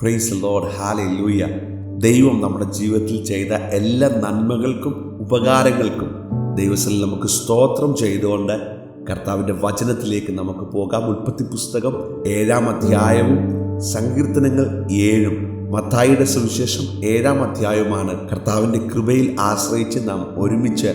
Price load Haley ലൂയ ദൈവം നമ്മുടെ ജീവിതത്തിൽ ചെയ്ത എല്ലാ നന്മകൾക്കും ഉപകാരങ്ങൾക്കും ദൈവത്തിൽ നമുക്ക് സ്തോത്രം ചെയ്തുകൊണ്ട് കർത്താവിന്റെ വചനത്തിലേക്ക് നമുക്ക് പോകാം. ഉൽപ്പത്തി പുസ്തകം ഏഴാം അധ്യായവും സങ്കീർത്തനങ്ങൾ ഏഴും മത്തായിയുടെ സുവിശേഷം ഏഴാം അധ്യായവുമാണ് കർത്താവിന്റെ കൃപയിൽ ആശ്രയിച്ച് നാം ഒരുമിച്ച്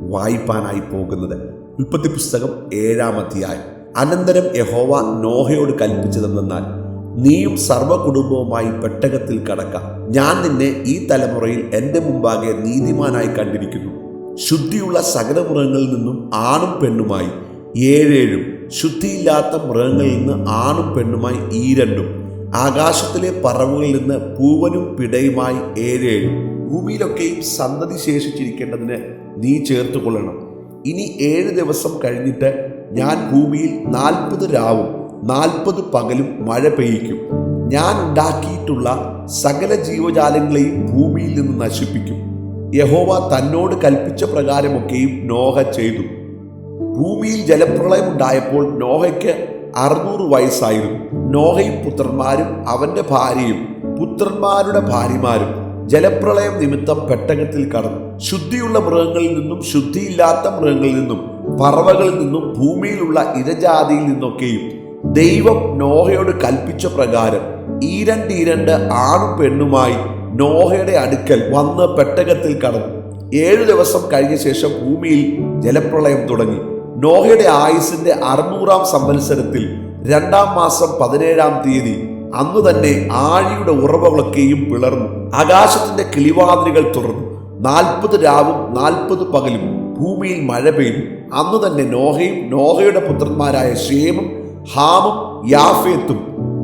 വായിപ്പാനായി പോകുന്നത്. ഉൽപ്പത്തി പുസ്തകം ഏഴാം അധ്യായം. അനന്തരം യഹോവ നോഹയോട് കൽപ്പിച്ചതെന്നാൽ നീയും സർവകുടുംബവുമായി പെട്ടകത്തിൽ കടക്കാം. ഞാൻ നിന്നെ ഈ തലമുറയിൽ എന്റെ മുമ്പാകെ നീതിമാനായി കണ്ടിരിക്കുന്നു. ശുദ്ധിയുള്ള സകല മൃഗങ്ങളിൽ നിന്നും ആണും പെണ്ണുമായി ഏഴേഴും. ശുദ്ധിയില്ലാത്ത മൃഗങ്ങളിൽ നിന്ന് ആണും പെണ്ണുമായി ഈ രണ്ടും ആകാശത്തിലെ പറവുകളിൽ നിന്ന് പൂവനും പിടയുമായി ഏഴേഴും. ഭൂമിയിലൊക്കെയും സന്തതി ശേഷിച്ചിരിക്കേണ്ടതിന് നീ ചേർത്തുകൊള്ളണം. ഇനി ഏഴ് ദിവസം കഴിഞ്ഞിട്ട് ഞാൻ ഭൂമിയിൽ നാൽപ്പത് രാവും നാൽപ്പത് പകലും മഴ പെയ്യിക്കും. ഞാൻ ഉണ്ടാക്കിയിട്ടുള്ള സകല ജീവജാലങ്ങളെയും ഭൂമിയിൽ നിന്ന് നശിപ്പിക്കും. യഹോവ തന്നോട് കൽപ്പിച്ച പ്രകാരമൊക്കെയും നോഹ ചെയ്തു. ഭൂമിയിൽ ജലപ്രളയം ഉണ്ടായപ്പോൾ നോഹയ്ക്ക് അറുന്നൂറ് വയസ്സായിരുന്നു. നോഹയും പുത്രന്മാരും അവന്റെ ഭാര്യയും പുത്രന്മാരുടെ ഭാര്യമാരും ജലപ്രളയം നിമിത്തം പെട്ടകത്തിൽ കടന്നു. ശുദ്ധിയുള്ള മൃഗങ്ങളിൽ നിന്നും ശുദ്ധിയില്ലാത്ത മൃഗങ്ങളിൽ നിന്നും പറവകളിൽ നിന്നും ഭൂമിയിലുള്ള ഇരജാതിയിൽ നിന്നൊക്കെയും ദൈവം നോഹയോട് കൽപ്പിച്ച പ്രകാരം ഈരണ്ട് ഈരണ്ട് ആണും പെണ്ണുമായി നോഹയുടെ അടുക്കൽ വന്ന് പെട്ടകത്തിൽ കടന്നു. ഏഴു ദിവസം കഴിഞ്ഞ ശേഷം ഭൂമിയിൽ ജലപ്രളയം തുടങ്ങി. നോഹയുടെ ആയുസിന്റെ അറുന്നൂറാം സംവത്സരത്തിൽ രണ്ടാം മാസം പതിനേഴാം തീയതി അന്നു തന്നെ ആഴിയുടെ ഉറവകളൊക്കെയും പിളർന്നു. ആകാശത്തിന്റെ കിളിവാതിലുകൾ തുറന്നു. നാൽപ്പത് രാവും നാൽപ്പത് പകലും ഭൂമിയിൽ മഴ പെയ്തു. അന്നു തന്നെ നോഹയും നോഹയുടെ പുത്രന്മാരായ ഷേമും ഹാമും യാഫേത്തും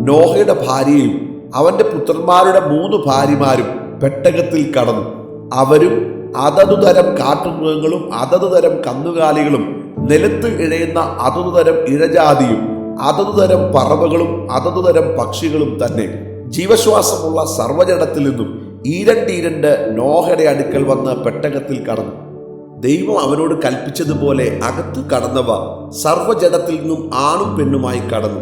നോഹയുടെ ഭാര്യയും അവന്റെ പുത്രന്മാരുടെ മൂന്ന് ഭാര്യമാരും പെട്ടകത്തിൽ കടന്നു. അവരും അതതു തരം കാട്ടുമൃഗങ്ങളും അതതു തരം കന്നുകാലികളും നിലത്ത് ഇഴയുന്ന അതതു തരം ഇഴജാതിയും അതതു തരം പറവകളും അതതു തരം പക്ഷികളും തന്നെ. ജീവശ്വാസമുള്ള സർവജടത്തിൽ നിന്നും ഈരണ്ടീരണ്ട് ഈരണ്ട് നോഹയുടെ അടുക്കൽ വന്ന് പെട്ടകത്തിൽ കടന്നു. ദൈവം അവനോട് കൽപ്പിച്ചതുപോലെ അകത്ത് കടന്നവ സർവജടത്തിൽ നിന്നും ആണും പെണ്ണുമായി കടന്നു.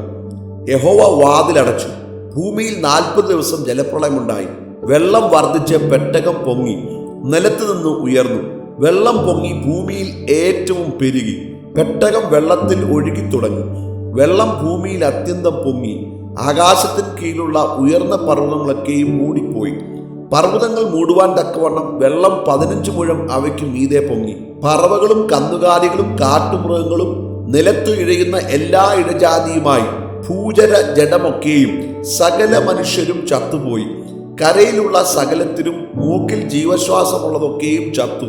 യഹോവ വാതിലടച്ചു ഭൂമിയിൽ നാൽപ്പത് ദിവസം ജലപ്രളയമുണ്ടായി. വെള്ളം വർദ്ധിച്ച് പെട്ടകം പൊങ്ങി. നിലത്ത് നിന്ന് ഉയർന്നു. വെള്ളം പൊങ്ങി ഭൂമിയിൽ ഏറ്റവും പെരുകി. പെട്ടകം വെള്ളത്തിൽ ഒഴുകി തുടങ്ങി. വെള്ളം ഭൂമിയിൽ അത്യന്തം പൊങ്ങി. ആകാശത്തിന് കീഴിലുള്ള ഉയർന്ന പർവതങ്ങളൊക്കെയും മൂടിപ്പോയി. പർവതങ്ങൾ മൂടുവാൻ തക്കവണ്ണം വെള്ളം പതിനഞ്ച് മുഴം അവയ്ക്ക് മീതെ പൊങ്ങി. പറവകളും കന്നുകാലികളും കാട്ടുമൃഗങ്ങളും നിലത്തു ഇഴയുന്ന എല്ലാ ഇഴജാതിയുമായി ഭൂചര ജഡമൊക്കെയും സകല മനുഷ്യരും ചത്തുപോയി. കരയിലുള്ള സകലത്തിനും മൂക്കിൽ ജീവശ്വാസമുള്ളതൊക്കെയും ചത്തു.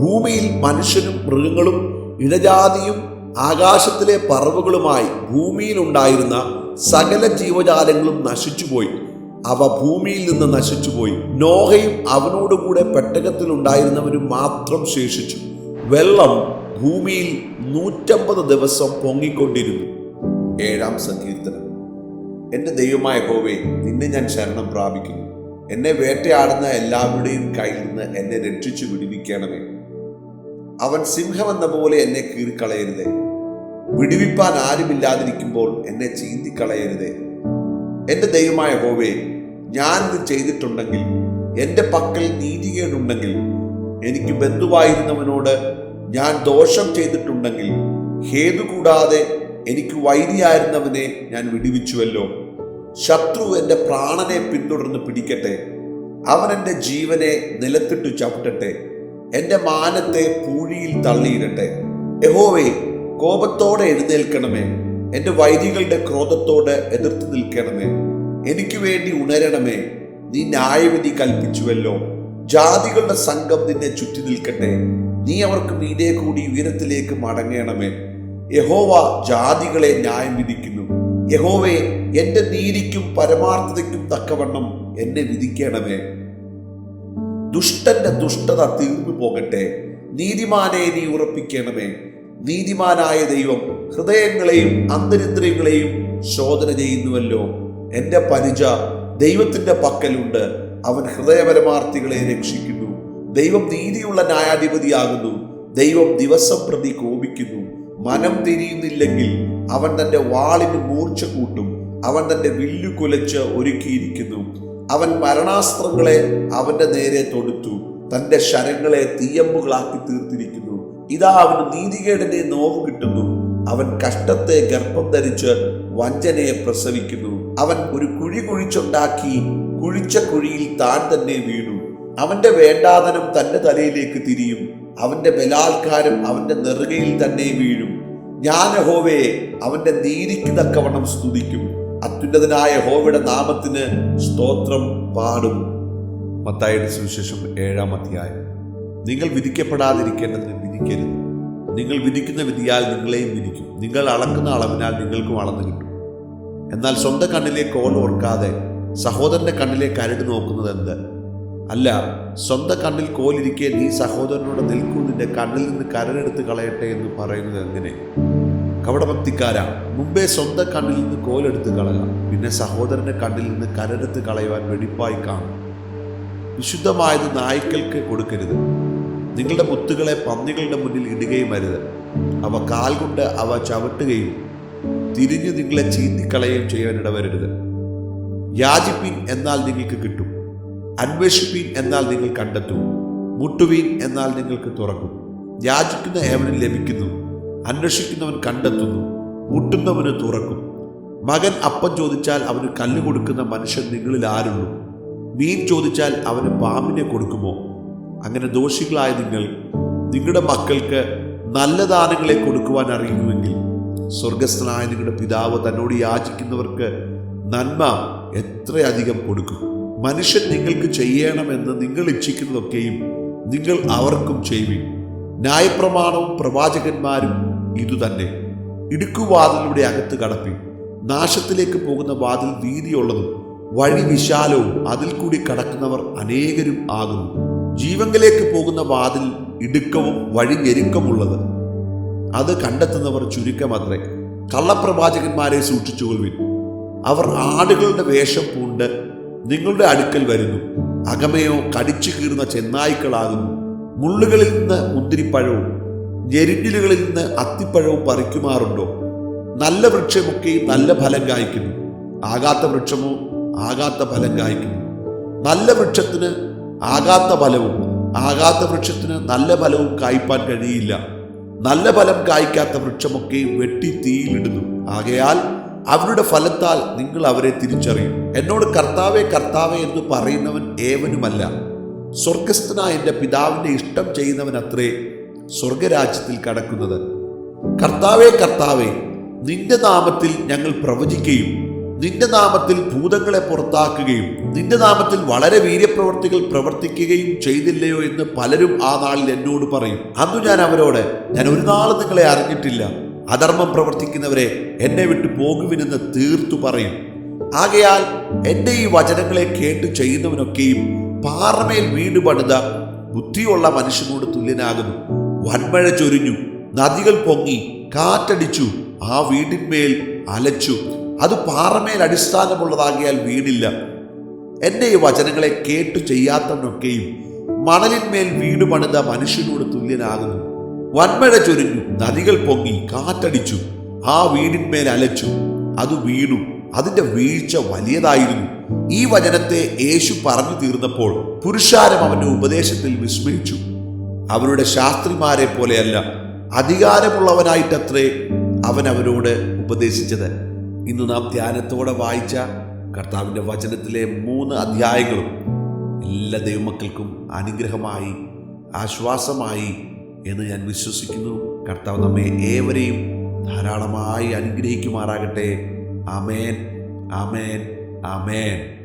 ഭൂമിയിൽ മനുഷ്യനും മൃഗങ്ങളും ഇഴജാതിയും ആകാശത്തിലെ പറവുകളുമായി ഭൂമിയിലുണ്ടായിരുന്ന സകല ജീവജാലങ്ങളും നശിച്ചുപോയി. അവ ഭൂമിയിൽ നിന്ന് നശിച്ചുപോയി. നോഹയും അവനോടുകൂടെ പെട്ടകത്തിൽ ഉണ്ടായിരുന്നവരും മാത്രം ശേഷിച്ചു. വെള്ളം ഭൂമിയിൽ നൂറ്റമ്പത് ദിവസം പൊങ്ങിക്കൊണ്ടിരുന്നു. ഏഴാം സങ്കീർത്തനം. എന്റെ ദൈവമായ ഹോവേ നിന്നെ ഞാൻ ശരണം പ്രാപിക്കുന്നു. എന്നെ വേട്ടയാടുന്ന എല്ലാവരുടെയും കയ്യിൽ നിന്ന് എന്നെ രക്ഷിച്ചു വിടിവിക്കണമേ. അവൻ സിംഹമെന്ന പോലെ എന്നെ കീറിക്കളയരുതേ. വിടുവിപ്പാൻ ആരുമില്ലാതിരിക്കുമ്പോൾ എന്നെ ചീന്തിക്കളയരുതേ. എന്റെ ദൈവമായ ഹോവേ ഞാൻ ഇത് ചെയ്തിട്ടുണ്ടെങ്കിൽ എന്റെ പക്കൽ നീതികേടുണ്ടെങ്കിൽ എനിക്ക് ബന്ധുവായിരുന്നവനോട് ഞാൻ ദോഷം ചെയ്തിട്ടുണ്ടെങ്കിൽ ഹേതു കൂടാതെ എനിക്ക് വൈരിയായിരുന്നവനെ ഞാൻ വിടുവിച്ചുവല്ലോ. ശത്രു എന്റെ പ്രാണനെ പിന്തുടർന്ന് പിടിക്കട്ടെ. അവൻ എന്റെ ജീവനെ നിലത്തിട്ടു ചവിട്ടട്ടെ. എന്റെ മാനത്തെ പൂഴിയിൽ തള്ളിയിടട്ടെ. യഹോവേ കോപത്തോടെ എഴുന്നേൽക്കണമേ. എന്റെ വൈരികളുടെ ക്രോധത്തോട് എതിർത്ത് നിൽക്കണമേ. എനിക്ക് വേണ്ടി ഉണരണമേ നീ ന്യായവിധി കൽപ്പിച്ചുവല്ലോ. ജാതികളുടെ സംഘം നിന്നെ ചുറ്റി നിൽക്കട്ടെ. നീ അവർക്ക് മീതെ കൂടി ഉയരത്തിലേക്ക് മടങ്ങണമേ. യഹോവ ജാതികളെ ന്യായം വിധിക്കുന്നു. യഹോവേ എന്റെ നീതിക്കും പരമാർത്ഥതയ്ക്കും തക്കവണ്ണം എന്നെ വിധിക്കണമേ. ദുഷ്ടന്റെ ദുഷ്ടത തീർന്നു പോകട്ടെ. നീതിമാനെ നീ ഉറപ്പിക്കണമേ. നീതിമാനായ ദൈവം ഹൃദയങ്ങളെയും അന്തരിന്ദ്രിയങ്ങളെയും ശോധന ചെയ്യുന്നുവല്ലോ. എന്റെ പരിച ദൈവത്തിന്റെ പക്കലുണ്ട്. അവൻ ഹൃദയപരമാർത്ഥികളെ രക്ഷിക്കുന്നു. ദൈവം നീതിയുള്ള ന്യായാധിപതിയാകുന്നു. ദൈവം ദിവസം പ്രതി കോപിക്കുന്നു. മനം തിരിയുന്നില്ലെങ്കിൽ അവൻ തന്റെ വാളിന് മൂർച്ച കൂട്ടും. അവൻ തന്റെ വില്ലു കുലച്ച് ഒരുക്കിയിരിക്കുന്നു. അവൻ മരണാസ്ത്രങ്ങളെ അവന്റെ നേരെ തൊടുത്തു. തന്റെ ശരങ്ങളെ തീയമ്പുകളാക്കി തീർത്തിരിക്കുന്നു. ഇതാ അവന് നീതികേടിനെ നോവ് കിട്ടുന്നു. അവൻ കഷ്ടത്തെ ഗർഭം ധരിച്ച് വഞ്ചനയെ പ്രസവിക്കുന്നു. അവൻ ഒരു കുഴി കുഴിച്ചുണ്ടാക്കി കുഴിച്ച കുഴിയിൽ താൻ തന്നെ വീണു. അവന്റെ വേണ്ടാതനം തന്റെ തലയിലേക്ക് തിരിയും. അവന്റെ ബലാത്കാരം അവന്റെ നെറുകയിൽ തന്നെ വീഴും. ഞാൻ ഹോവയെ അവന്റെ നീതിക്ക് തക്കവണ്ണം സ്തുതിക്കും. അത്യുന്നതനായ ഹോവയുടെ നാമത്തിന് സ്തോത്രം പാടും. മത്തായുടെ സുവിശേഷം ഏഴാം അധ്യായം. നിങ്ങൾ വിധിക്കപ്പെടാതിരിക്കേണ്ടതിന് വിധിക്കരുത്. നിങ്ങൾ വിധിക്കുന്ന വിധിയാൽ നിങ്ങളെയും വിധിക്കും. നിങ്ങൾ അളക്കുന്ന അളവിനാൽ നിങ്ങൾക്കും അളന്നു കിട്ടും. എന്നാൽ സ്വന്തം കണ്ണിലെ കോൾ ഓർക്കാതെ സഹോദരന്റെ കണ്ണിലെ കരട് നോക്കുന്നത് എന്ത്? അല്ല സ്വന്തം കണ്ണിൽ കോലിരിക്കെ നീ സഹോദരനോട് നിൽക്കൂ നിന്റെ കണ്ണിൽ നിന്ന് കരടെടുത്ത് കളയട്ടെ എന്ന് പറയുന്നത് എങ്ങനെ? കവടഭക്തിക്കാരാ മുമ്പേ സ്വന്തം കണ്ണിൽ നിന്ന് കോലെടുത്ത് കളയാം പിന്നെ സഹോദരന്റെ കണ്ണിൽ നിന്ന് കരടെടുത്ത് കളയുവാൻ വെടിപ്പായി കാണും. വിശുദ്ധമായത് നായ്ക്കൾക്ക് കൊടുക്കരുത്. നിങ്ങളുടെ മുത്തുകളെ പന്നികളുടെ മുന്നിൽ ഇടുകയും അരുത്. അവ കാൽ കൊണ്ട് അവ ചവിട്ടുകയും തിരിഞ്ഞു നിങ്ങളെ ചീന്തിക്കളയുകയും ചെയ്യാൻ ഇടവരരുത്. യാചിപ്പീൻ എന്നാൽ നിങ്ങൾക്ക് കിട്ടും. അന്വേഷിപ്പീൻ എന്നാൽ നിങ്ങൾ കണ്ടെത്തും. മുട്ടുവീൻ എന്നാൽ നിങ്ങൾക്ക് തുറക്കും. യാചിക്കുന്ന ഏവനും ലഭിക്കുന്നു. അന്വേഷിക്കുന്നവൻ കണ്ടെത്തുന്നു. മുട്ടുന്നവന് തുറക്കും. മകൻ അപ്പം ചോദിച്ചാൽ അവന് കല്ല് കൊടുക്കുന്ന മനുഷ്യൻ നിങ്ങളിൽ ആരുള്ളൂ. മീൻ ചോദിച്ചാൽ അവന് പാമ്പിനെ കൊടുക്കുമോ? അങ്ങനെ ദോഷികളായ നിങ്ങൾ നിങ്ങളുടെ മക്കൾക്ക് നല്ല ദാനങ്ങളെ കൊടുക്കുവാൻ അറിയുന്നുവെങ്കിൽ സ്വർഗസ്ഥനായ നിങ്ങളുടെ പിതാവ് തന്നോട് യാചിക്കുന്നവർക്ക് നന്മ എത്രയധികം കൊടുക്കും. മനുഷ്യൻ നിങ്ങൾക്ക് ചെയ്യണമെന്ന് നിങ്ങൾ ഇച്ഛിക്കുന്നതൊക്കെയും നിങ്ങൾ അവർക്കും ചെയ്യുവിൻ. ന്യായപ്രമാണവും പ്രവാചകന്മാരും ഇതുതന്നെ ഇടുക്കുവാതിലൂടെ അകത്ത് കടപ്പി നാശത്തിലേക്ക് പോകുന്ന വാതിൽ വീതിയുള്ളതും വഴി വിശാലവും അതിൽ കൂടി കടക്കുന്നവർ അനേകരും ആകുന്നു. ജീവങ്കലേക്ക് പോകുന്ന വാതിൽ ഇടുക്കവും വഴി ഞെരുക്കമുള്ളത്. അത് കണ്ടെത്തുന്നവർ ചുരുക്കമത്രേ. കള്ളപ്രവാചകന്മാരെ സൂക്ഷിച്ചുകൊള്ളുവിൻ. അവർ ആടുകളുടെ വേഷം പൂണ്ട് നിങ്ങളുടെ അടുക്കൽ വരുന്നു. അകമയോ കടിച്ചു കീറുന്ന ചെന്നായ്ക്കളാകുന്നു. മുള്ളുകളിൽ നിന്ന് മുന്തിരിപ്പഴവും ഞെരിഞ്ഞിലുകളിൽ നിന്ന് അത്തിപ്പഴവും പറിക്കുമാറുണ്ടോ? നല്ല വൃക്ഷമൊക്കെയും നല്ല ഫലം കായ്ക്കുന്നു. ആകാത്ത വൃക്ഷമോ ആകാത്ത ഫലം കായ്ക്കുന്നു. നല്ല വൃക്ഷത്തിന് ആകാത്ത ഫലവും ആകാത്ത വൃക്ഷത്തിന് നല്ല ഫലവും കായ്പാൻ കഴിയില്ല. നല്ല ഫലം കായ്ക്കാത്ത വൃക്ഷമൊക്കെയും വെട്ടി തീയിലിടുന്നു. ആകയാൽ അവരുടെ ഫലത്താൽ നിങ്ങൾ അവരെ തിരിച്ചറിയും. എന്നോട് കർത്താവെ കർത്താവെ എന്ന് പറയുന്നവൻ ഏവനുമല്ല. സ്വർഗസ്ഥനായ എന്റെ പിതാവിന്റെ ഇഷ്ടം ചെയ്യുന്നവൻ അത്രേ സ്വർഗരാജ്യത്തിൽ കടക്കുന്നത്. കർത്താവെ കർത്താവെ നിന്റെ നാമത്തിൽ ഞങ്ങൾ പ്രവചിക്കുകയും നിന്റെ നാമത്തിൽ ഭൂതങ്ങളെ പുറത്താക്കുകയും നിന്റെ നാമത്തിൽ വളരെ വീര്യപ്രവർത്തികൾ പ്രവർത്തിക്കുകയും ചെയ്തില്ലയോ എന്ന് പലരും ആ നാളിൽ എന്നോട് പറയും. അന്നു ഞാൻ അവരോട് ഞാൻ ഒരു നാൾ നിങ്ങളെ അറിഞ്ഞിട്ടില്ല. അധർമ്മം പ്രവർത്തിക്കുന്നവരെ എന്നെ വിട്ടു പോകുവിനെന്ന് തീർത്തു പറയും. ആകയാൽ എന്റെ ഈ വചനങ്ങളെ കേട്ട് ചെയ്യുന്നവനൊക്കെയും പാറമേൽ വീട് പണിത ബുദ്ധിയുള്ള മനുഷ്യനോട് തുല്യനാകുന്നു. വൻമഴ ചൊരിഞ്ഞു നദികൾ പൊങ്ങി കാറ്റടിച്ചു ആ വീടിന്മേൽ അലച്ചു. അത് പാറമേൽ അടിസ്ഥാനമുള്ളതാകിയാൽ വീടില്ല. എന്റെ ഈ വചനങ്ങളെ കേട്ടു ചെയ്യാത്തവനൊക്കെയും മണലിന്മേൽ വീട് പണിത മനുഷ്യനോട് തുല്യനാകുന്നു. വൻമഴ ചൊരിഞ്ഞു നദികൾ പൊങ്ങി കാറ്റടിച്ചു ആ വീടിന്മേൽ അലച്ചു. അത് വീണു അതിന്റെ വീഴ്ച വലിയതായിരുന്നു. ഈ വചനത്തെ യേശു പറഞ്ഞു തീർന്നപ്പോൾ പുരുഷാരം അവന്റെ ഉപദേശത്തിൽ വിസ്മയിച്ചു. അവരുടെ ശാസ്ത്രിമാരെ പോലെയല്ല അധികാരമുള്ളവനായിട്ടത്രേ അവൻ അവരോട് ഉപദേശിച്ചത്. ഇന്ന് നാം ധ്യാനത്തോടെ വായിച്ച കർത്താവിന്റെ വചനത്തിലെ മൂന്ന് അധ്യായങ്ങളും എല്ലാ ദൈവമക്കൾക്കും അനുഗ്രഹമായി ആശ്വാസമായി എന്ന് ഞാൻ വിശ്വസിക്കുന്നു. കർത്താവ് നമ്മെ ഏവരെയും ധാരാളമായി അനുഗ്രഹിക്കുമാറാകട്ടെ. ആമേൻ ആമേൻ ആമേൻ.